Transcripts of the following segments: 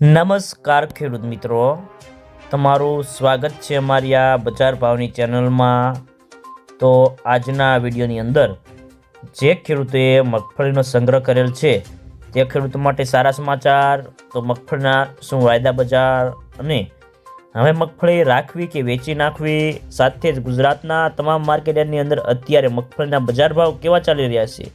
નમસ્કાર ખેડૂત મિત્રો. તમારું સ્વાગત છે અમારી આ બજાર ભાવની ચેનલમાં. તો આજના વિડીયોની અંદર જે ખેડૂતોએ મગફળીનો સંગ્રહ કરેલ છે, તે ખેડૂતો માટે સારા સમાચાર, તો મગફળીના શું વાયદા બજાર અને હવે મગફળી રાખવી કે વેચી નાખવી, સાથે જ ગુજરાતના તમામ માર્કેટની અંદર અત્યારે મગફળીના બજાર ભાવ કેવા ચાલી રહ્યા છે?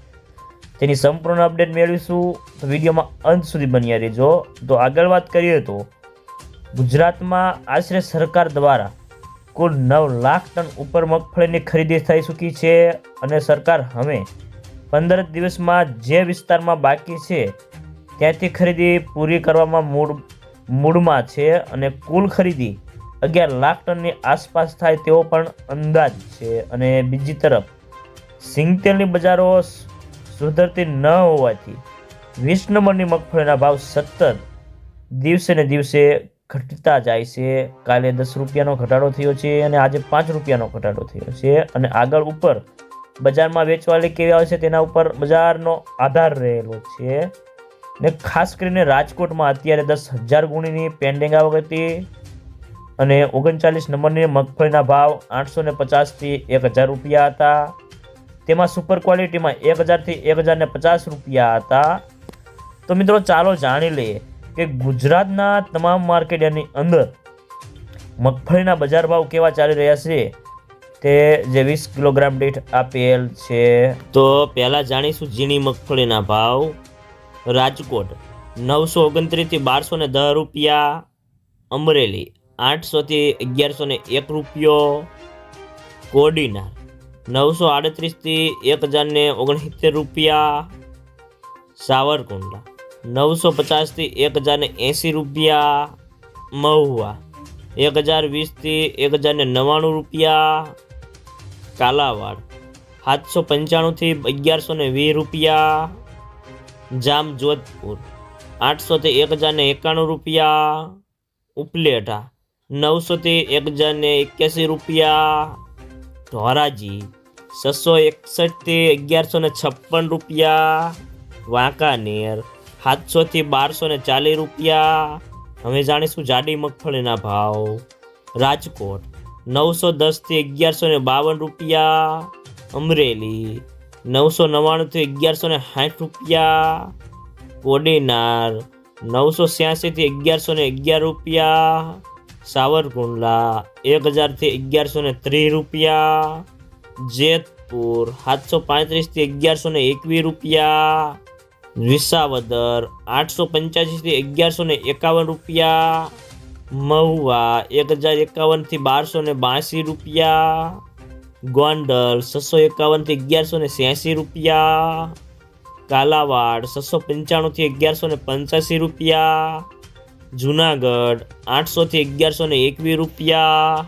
તેની સંપૂર્ણ અપડેટ મેળવીશું. તો વિડીયોમાં અંત સુધી બન્યા રહેજો. તો આગળ વાત કરીએ તો ગુજરાતમાં આશરે સરકાર દ્વારા કુલ નવ લાખ ટન ઉપર મગફળીની ખરીદી થઈ ચૂકી છે અને સરકાર હવે પંદર દિવસમાં જે વિસ્તારમાં બાકી છે, ત્યાંથી ખરીદી પૂરી કરવામાં મૂળ, મૂળમાં છે અને કુલ ખરીદી અગિયાર લાખ ટનની આસપાસ થાય તેવો પણ અંદાજ છે. અને બીજી તરફ સિંગતેલની બજારો સુધરતી ન હોવાથી વીસ નંબરની મગફળીના ભાવ સતત દિવસે ને દિવસે ઘટતા જાય છે. કાલે દસ રૂપિયાનો ઘટાડો થયો છે અને આજે પાંચ રૂપિયાનો ઘટાડો થયો છે અને આગળ ઉપર બજારમાં વેચવાલી કેવી આવે છે તેના ઉપર બજારનો આધાર રહેલો છે. ને ખાસ કરીને રાજકોટમાં અત્યારે દસ હજાર ગુણીની પેન્ડિંગ આવક હતી અને ઓગણચાલીસ નંબરની મગફળીના ભાવ આઠસો ને પચાસથી એક હજાર રૂપિયા હતા. તેમાં સુપર ક્વોલિટીમાં એક હજારથી એક હજારને પચાસ રૂપિયા હતા. તો મિત્રો ચાલો જાણી લઈએ કે ગુજરાતના તમામ માર્કેટની અંદર મગફળીના બજાર ભાવ કેવા ચાલી રહ્યા છે? તે જે વીસ કિલોગ્રામ દીઠ આપેલ છે. તો પહેલાં જાણીશું ઝીણી મગફળીના ભાવ. રાજકોટ નવસો ઓગણત્રીસથી બારસો ને દસ રૂપિયા. અમરેલી આઠસોથી અગિયારસો ને એક રૂપિયો. કોડીનાર નવસો આડત્રીસથી એક હજારને ઓગણસિત્તેર રૂપિયા સાવરકુંડલા. નવસો પચાસથી એક હજારને એંસી રૂપિયા મહુવા. એક હજાર વીસથી એક હજારને નવ્વાણું રૂપિયા કાલાવાડ. સાતસો પંચાણુંથી અગિયારસો ને વીસ રૂપિયા જામ જોધપુર આઠસોથી એક હજારને એકાણું રૂપિયા ઉપલેટા. નવસોથી એક હજારને એક્યાસી રૂપિયા ધોરાજી. છસો એકસઠથી અગિયારસો ને છપ્પન રૂપિયા. વાંકાનેર સાતસોથી બારસો ને ચાલીસ રૂપિયા. હવે જાણીશું જાડી મગફળીના ભાવ. રાજકોટ, નવસો દસથી અગિયારસો ને બાવન રૂપિયા. અમરેલી, નવસો નવ્વાણુંથી અગિયારસો ને સાઠ રૂપિયા. કોડીનાર, નવસો છ્યાસીથી અગિયારસો ને અગિયાર રૂપિયા. સાવરકુંડલા, એક હજારથી અગિયારસો ને ત્રીસ રૂપિયા. જેતપુર, સાતસો પાંત્રીસથી અગિયારસો ને એકવીસ રૂપિયા. વિસાવદર, આઠસો પંચ્યાસીથી અગિયારસો ને એકાવન રૂપિયા. મહુવા, એક હજાર એકાવનથી બારસો ને બાંસી રૂપિયા. ગોંડલ, છસો એકાવનથી અગિયારસો ને છ્યાસી રૂપિયા. કાલાવાડ, છસો પંચાણુંથી અગિયારસો ને પંચ્યાસી રૂપિયા. જુનાગઢ, આઠસોથી અગિયારસો ને એકવીસ રૂપિયા.